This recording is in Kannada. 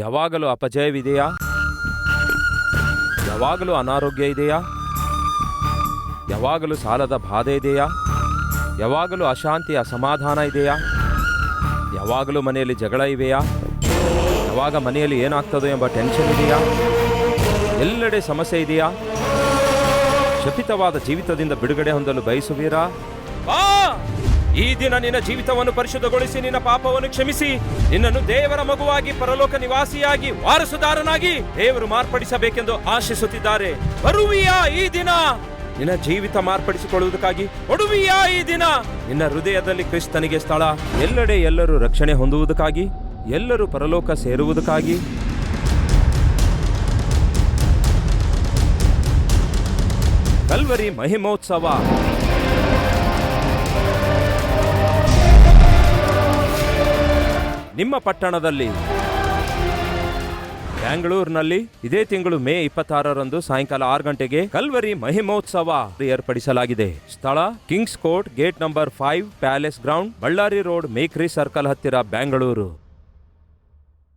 ಯಾವಾಗಲೂ ಅಪಜಯವಿದೆಯಾ? ಯಾವಾಗಲೂ ಅನಾರೋಗ್ಯ ಇದೆಯಾ? ಯಾವಾಗಲೂ ಸಾಲದ ಬಾಧೆ ಇದೆಯಾ? ಯಾವಾಗಲೂ ಅಶಾಂತಿ ಅಸಮಾಧಾನ ಇದೆಯಾ? ಯಾವಾಗಲೂ ಮನೆಯಲ್ಲಿ ಜಗಳ ಇವೆಯಾ? ಯಾವಾಗ ಮನೆಯಲ್ಲಿ ಏನಾಗ್ತದೋ ಎಂಬ ಟೆನ್ಷನ್ ಇದೆಯಾ? ಎಲ್ಲೆಡೆ ಸಮಸ್ಯೆ ಇದೆಯಾ? ಶಪಿತವಾದ ಜೀವಿತದಿಂದ ಬಿಡುಗಡೆ ಹೊಂದಲು ಬಯಸುವೀರಾ? ಈ ದಿನ ನಿನ್ನ ಜೀವಿತವನ್ನು ಪರಿಶುದ್ಧಗೊಳಿಸಿ, ನಿನ್ನ ಪಾಪವನ್ನು ಕ್ಷಮಿಸಿ, ನಿನ್ನನ್ನು ದೇವರ ಮಗುವಾಗಿ, ಪರಲೋಕ ನಿವಾಸಿಯಾಗಿ, ವಾರಸುದಾರನಾಗಿ ದೇವರು ಮಾರ್ಪಡಿಸಬೇಕೆಂದು ಆಶಿಸುತ್ತಿದ್ದಾರೆ. ಬರುವಿಯಾ ಈ ದಿನ ನಿನ್ನ ಜೀವಿತ ಮಾರ್ಪಡಿಸಿಕೊಳ್ಳುವುದಕ್ಕಾಗಿ ಒಡುವಿಯಾ ಈ ದಿನ ನಿನ್ನ ಹೃದಯದಲ್ಲಿ ಕ್ರಿಸ್ತನಿಗೆ ಸ್ಥಳ. ಎಲ್ಲೆಡೆ ಎಲ್ಲರೂ ರಕ್ಷಣೆ ಹೊಂದುವುದಕ್ಕಾಗಿ, ಎಲ್ಲರೂ ಪರಲೋಕ ಸೇರುವುದಕ್ಕಾಗಿ. ಕಲ್ವರಿ ಮಹಿಮೋತ್ಸವ. ನಿಮ್ಮ ಪಟ್ಟಣದಲ್ಲಿ? ಬೆಂಗಳೂರಿನಲ್ಲಿ ಇದೇ ತಿಂಗಳು ಮೇ ಇಪ್ಪತ್ತಾರರಂದು ಸಾಯಂಕಾಲ ಆರು ಗಂಟೆಗೆ ಕಲ್ವರಿ ಮಹಿಮೋತ್ಸವ ಏರ್ಪಡಿಸಲಾಗಿದೆ. ಸ್ಥಳ Kings court gate number five palace ground Ballari road Mekhri circle ಹತ್ತಿರ ಬ್ಯಾಂಗ್ಳೂರು.